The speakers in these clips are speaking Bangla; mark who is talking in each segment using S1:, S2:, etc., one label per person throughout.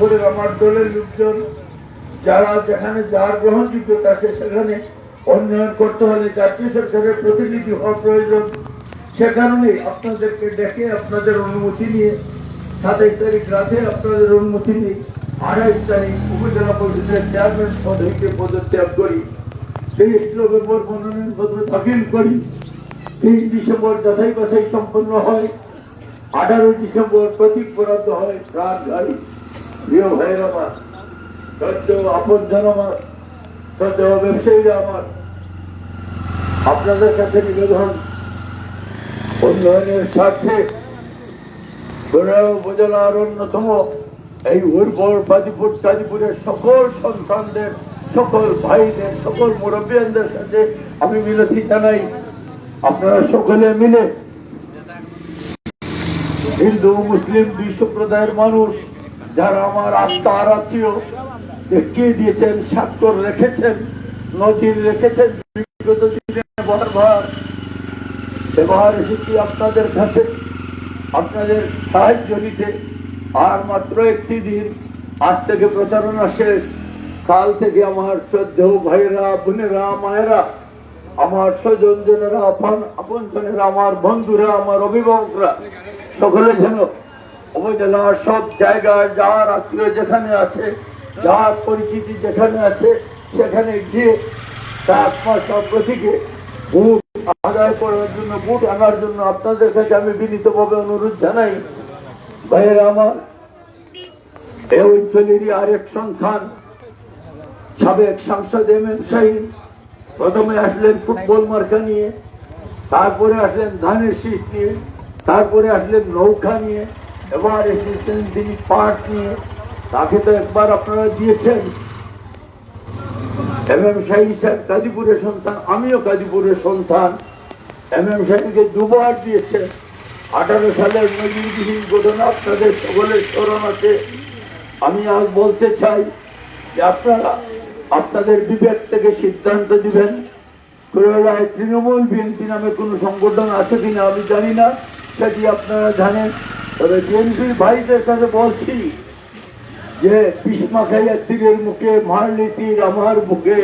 S1: করে আমার দলের লোকজন, যারা যেখানে যার গ্রহণযোগ্যতা আছে সেখানে উন্নয়ন করতে হলে জাতীয় সরকারের প্রতিনিধি হওয়া প্রয়োজন। সে কারণে আপনাদেরকে ডেকে আপনাদের অনুমতি নিয়ে সাতাইশ তারিখ রাতে আপনাদের অনুমতি নিয়ে আড়াইশ তারিখ উপজেলা পরিষদের চেয়ারম্যান পদ হইতে পদত্যাগ করি। তেইশ নভেম্বর মনোনয়ন পত্র দাখিল করি। তিন ডিসেম্বর যাচাই বাছাই সম্পন্ন হয়। আঠারোই ডিসেম্বর প্রতীক বরাদ্দ হয়। প্রাণ গাড়ি আপনাদের কাছে নিবেদন, উন্নয়নের স্বার্থে উপজেলার অন্যতম এই উর্বর বাদিপুর কাজীপুরের সকল সন্তানদের, সকল ভাইদের, সকল মুরব্বীদের সাথে আমি মিনতি জানাই। আপনারা সকলে মিলে হিন্দু, মুসলিম দুই সম্প্রদায়ের মানুষ যারা আমার আর আত্মীয় দেখিয়ে দিয়েছেন, স্বাক্ষর রেখেছেন, নজির রেখেছেন বিগত দিনে বারবার এসেছি আপনাদের কাছে, আপনাদের সাহায্য নিতে। আর মাত্র একটি দিন, আজ থেকে প্রচারণা শেষ। কাল থেকে আমার শ্রদ্ধেয় ভাইয়েরা, বোনেরা, মায়েরা, আমার স্বজনজনেরা আপন আপনজনেরা, আমার বন্ধুরা, আমার অভিভাবকরা, সকলে যেন উপজেলার সব জায়গায় যার আত্মীয় যেখানে আছে, যার পরিচিতি যেখানে আছে, সেখানে গিয়ে তার সব প্রতীকে ভোট আদায় করার জন্য ভোট আনার জন্য আপনাদের কাছে আমি বিনীতভাবে অনুরোধ জানাই, ভাইয়েরা আমার, এই অঞ্চলেরই আরেক সন্তান, সাবেক সাংসদ এম এম শাহিন, প্রথমে আসলেন ফুটবল মার্কা নিয়ে, তারপরে আসলেন ধানের শীষ নিয়ে, তারপরে আসলেন নৌকা নিয়ে এবার এসেছেন পাট নিয়ে, তাকে তো একবার আপনারা দিয়েছেন। এম এম শাহিন সাহেব কাজীপুরের সন্তান, আমিও কাজীপুরের সন্তান। এম এম শাহিনকে দুবার দিয়েছেন। আঠারো সালের নজিরবিহীন ঘটনা আপনাদের সকলের স্মরণ আছে। আমি আজ বলতে চাই যে আপনারা আপনাদের বিবেক থেকে সিদ্ধান্ত দিবেন। কেরালায় তৃণমূল বিএনপি নামে কোনো সংগঠন আছে কিনা আমি জানি না। সেটি আপনারা জানেন। তবে বিএনপির ভাইদের কাছে বলছি যে পিসমা খাইয়া তীরের মুখে, মারলি তীর আমার বুকে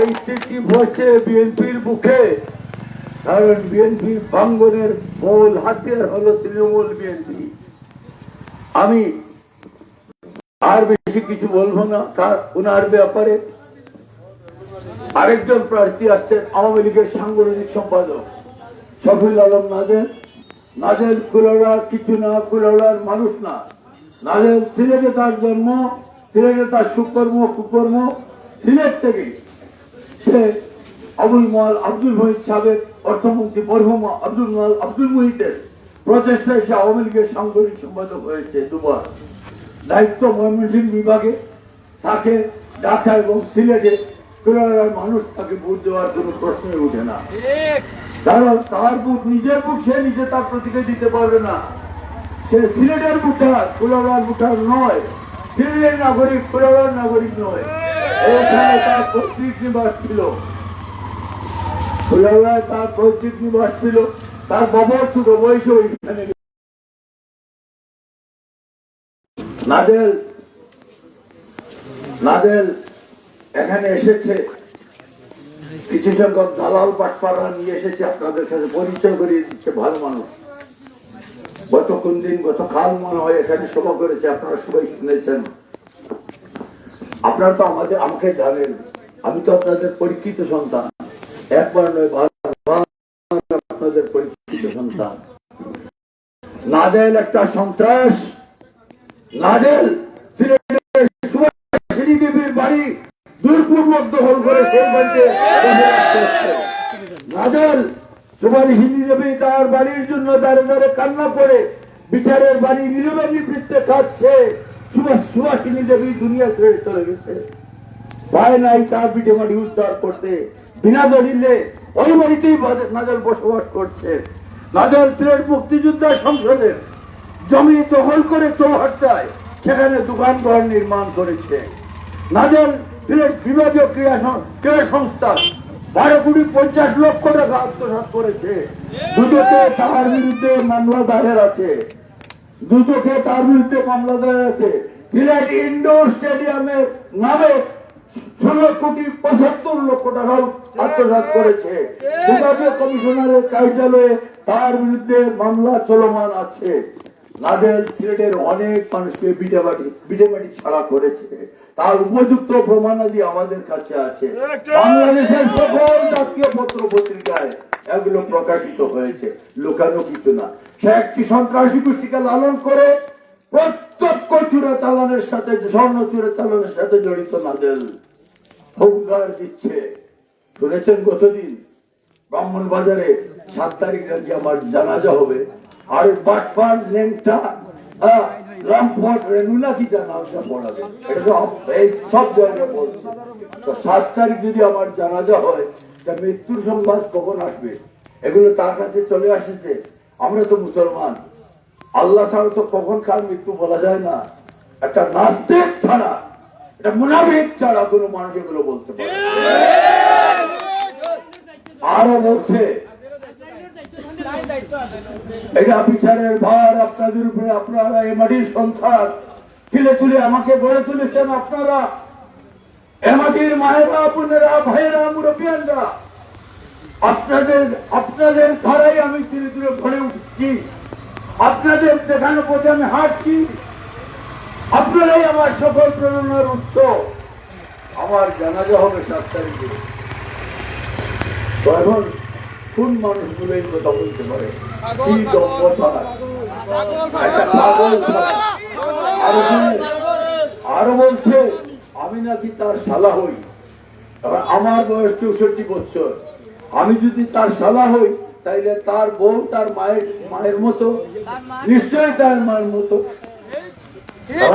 S1: এই তীরটি বসছে বিএনপির বুকে কারণ বিএনপির বাঙ্গনের মূল হাতিয়ার হলো তৃণমূল বিএনপি। আমি আর বেশি কিছু বলব না তার ওনার ব্যাপারে। আরেকজন প্রার্থী আসছেন, আওয়ামী লীগের সাংগঠনিক সম্পাদক শফিল আলম নাজেল নাজেল কুলার কিছু না কুলার মানুষ না। নাজেল সিলেটে তার জন্ম, সিলেটে তার সুকর্ম, কুকর্ম। সিলেট থেকে সে আবুল মাল আব্দুল মহিদ সাবেক অর্থমন্ত্রী, মরহুম আব্দুল মাল আব্দুল মহিদের প্রচেষ্টায় সে আওয়ামী লীগের সাংগঠনিক সম্পাদক হয়েছে দুবার। দায়িত্ব ময়মনসিংহ বিভাগে তাকে ঢাকা এবং সিলেটে কুলার মানুষ তাকে ভোট দেওয়ার কোনো প্রশ্নই ওঠে না। কারণ তার বুক নিজের বুক, সে নিজে তার প্রতিকে দিতে পারবে না। সে সিলেটের বুটার কুলার বুটার নয়, সিলেটের নাগরিক কুলার নাগরিক নয়। এখানে তার পৈতৃক নিবাস ছিল। কুলার তার পৈতৃক নিবাস ছিল। তার বাবার ছোট বয়সে ওইখানে নাদেল নাদেল এখানে এসেছে। কিছু সংখ্যক দালাল পাটপাড়া নিয়ে এসেছে, আপনাদের সাথে পরিচয় করিয়ে দিচ্ছে ভালো মানুষ। গত কোন দিন গত কাল মনে হয় এখানে সভা করেছে, আপনারা সবাই শুনেছেন। আপনারা তো আমাদের, আমাকে জানেন, আমি তো আপনাদের পরীক্ষিত সন্তান। একবার নয় আপনাদের পরীক্ষিত সন্তান। নাদেল একটা সন্ত্রাস নাদেল সিলেটের সুভাষিনী দেবীর বাড়ি দখল করে তার বাড়ির জন্য দাঁড়ে দাঁড়ে কান্না করে বিচারের বাড়ি নীরবে নিবৃত্তে খাচ্ছে সুভাষ সুভাষিনী দেবী দুনিয়া ছেড়ে চলে গেছে। পায় নাই পিঠে বাড়ি উদ্ধার করতে। বিনা দলিলে ওই বাড়িতেই নাজল বসবাস করছে। নাজল সিলেট মুক্তিযোদ্ধা সংসদের জমি দখল করে চৌহাট্টায়, সেখানে দোকান ঘর নির্মাণ করেছে। নাজল বিভাগীয় ক্রীড়া ক্রীড়া সংস্থা বারো কোটি পঞ্চাশ লক্ষ টাকা আত্মসাৎ করেছে। দুটোতে তার বিরুদ্ধে মামলা দায়ের আছে। দুদকে তার বিরুদ্ধে মামলা দেওয়া আছে। সিলেট ইন্ডোর স্টেডিয়ামের নামে ষোলো কোটি পঁচাত্তর লক্ষ টাকা আত্মসাৎ করেছে। বিভাগীয় কমিশনারের কার্যালয়ে তার বিরুদ্ধে মামলা চলমান আছে। নাদেল সিলেটের অনেক মানুষকে বিটেবাড়ি বিটেবাড়ি ছাড়া করেছে। তার উপযুক্ত প্রমাণাদি আমাদের কাছে আছে। বাংলাদেশের সকল জাতীয় পত্র পত্রিকায় এগুলো প্রকাশিত হয়েছে। লুকানো কিছু না। সে একটি সন্ত্রাসী গোষ্ঠীকে লালন করে প্রত্যক্ষ চূড়া চালানের সাথে স্বর্ণ চূড়া চালানের সাথে জড়িত নাদেল হুঙ্কার দিচ্ছে। শুনেছেন গতদিন ব্রাহ্মণ বাজারে সাত তারিখ নাকি আমার জানাজা হবে। আর বাটপার আহ, রামপট রেণু নাকি জানাজা পড়াবে? এটা তো এই সব জায়গায় বলছে। তো সাত তারিখ যদি আমার জানাজা হয় তা মৃত্যুর সংবাদ কখন আসবে? এগুলো তার কাছে চলে আসেছে। আমরা তো মুসলমান। আল্লাহ ছাড়া তো কখন কার মৃত্যু বলা যায় না। একটা নাস্তিক ছাড়া এটা মুনাফিক ছাড়া কোনো মানুষ এগুলো বলতে পারে। আরও বলছে এটা বিচারের ভার আপনাদের উপরে, আপনারা এ মাটির সন্তান। তুলে তুলে আমাকে গড়ে তুলেছেন আপনারা। এ মায়েরা বোনেরা, ভাইয়েরা, মুরব্বিয়ানরা, আপনাদের আপনাদের ধারাই আমি ধীরে ধীরে ঘরে উঠছি। আপনাদের দেখানো পথে আমি হাঁটছি। আপনারাই আমার সকল প্রেরণার উৎস। আমার জানাজা হবে সাত তারিখে। এখন কোন মানুষগুলো এই কথা বলতে পারে? আরও বলছে, আমি নাকি তার শালা হই। এবার আমার বয়স চৌষট্টি বছর। আমি যদি তার শালা হই, তাইলে তার বউ তার মায়ের মায়ের মতো, নিশ্চয়ই তার মায়ের মতো।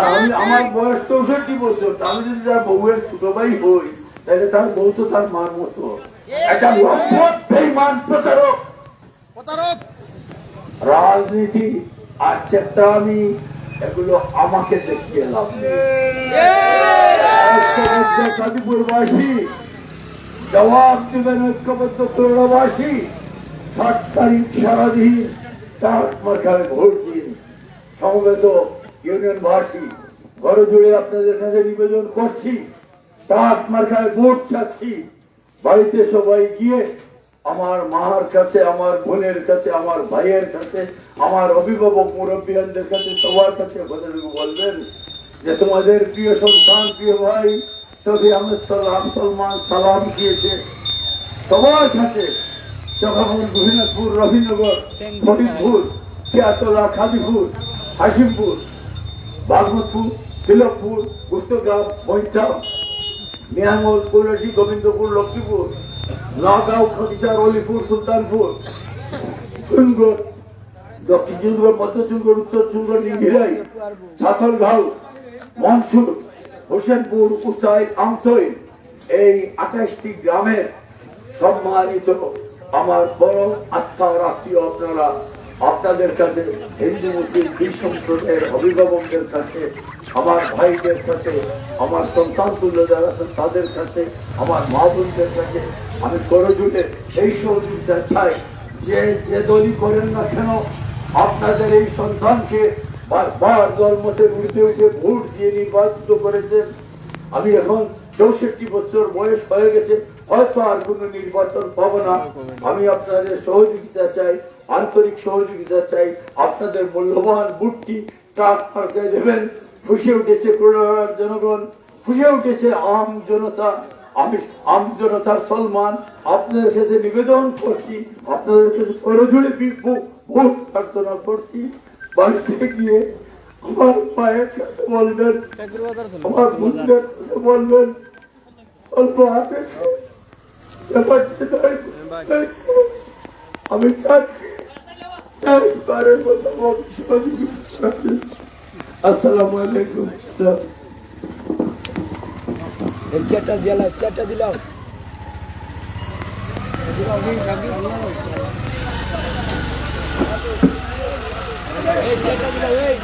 S1: আমি আমার বয়স চৌষট্টি বছর আমি যদি তার বউয়ের ছোট ভাই হই তাহলে তার বউ তো তার মার মতো। একটা লম্পট, বেইমান প্রতারক। রাজনীতি আর চেষ্টামি এগুলো আমাকে দেখিয়ে লাভ জবাব দেবেন ঐক্যবদ্ধ করোনাবাসী ষাট তারিখ সারাদিন চার মার্কায় ভোট দিন সমবেত ইউনিয়নবাসী, ঘর জুড়ে আপনাদের কাছে নিবেদন করছি চার মার্কায় ভোট চাচ্ছি। বাড়িতে সবাই গিয়ে আমার মার কাছে, আমার বোনের কাছে, আমার ভাইয়ের কাছে, আমার অভিভাবক মুরব্বীদের কাছে, সবার কাছে বলবেন যে তোমাদের প্রিয় সন্তান, প্রিয় ভাই শফি আহমেদ সালাম, সলমান, সালাম দিয়েছে। সবার কাছে চকাপুর গোপীনাথপুর রবীনগর ফরিদপুর চিয়াতলা খাদিপুর হাসিমপুর বাগমতপুর, তিলকপুর গুস্তগ্রাম মৈচাম মিয়াঙ্গল কৈলাসী গোবিন্দপুর, লক্ষ্মীপুর নগাঁও খতিচার অলিপুর সুলতানপুর চুনগড় দক্ষিণ চুনগড় মধ্য চুনগড় উত্তর চুনগড় নিঘিরাই ছাতলগাঁও মনসুর হোসেনপুর উচাই আমতই এই আঠাশটি গ্রামের সম্মানিত আমার বড় আত্মার আত্মীয় আপনারা। আপনাদের কাছে, হিন্দু, মুসলিম দুই অভিভাবকদের কাছে, আমার ভাইদের কাছে, আমার সন্তান তুল্য যারা তাদের কাছে, আমার মা বোনদের কাছে আমি করজুটে এই সহযোগিতা চাই। যে যে দলই করেন না কেন, আপনাদের এই সন্তানকে বারবার দলমতের উঠে উঠে ভোট দিয়ে নির্বাচিত করেছেন আমি এখন চৌষট্টি বছর বয়স হয়ে গেছে, হয়তো আর কোনো নির্বাচন পাবো না। আমি আপনাদের সহযোগিতা চাই, আন্তরিক সহযোগিতা চাই। আপনাদের মূল্যবান বুটটি ট্রাক মার্কায় দেবেন। ফুসে উঠেছে জনগণ, ফুসে উঠেছে আম জনতা। আমি, আম জনতার সলমান, আপনাদের সাথে নিবেদন করছি, আপনাদের কাছে করজুড়ে ভোট প্রার্থনা করছি। বাড়িতে গিয়ে আমার মায়ের কাছে বলবেন, আমার বুঝলেন বলবেন, অল্প হাতে। আমি চাচ্ছি আসসালামু আলাইকুম
S2: এই চারটা দিলাম চারটা দিলাম এই চারটা দিলাম এই।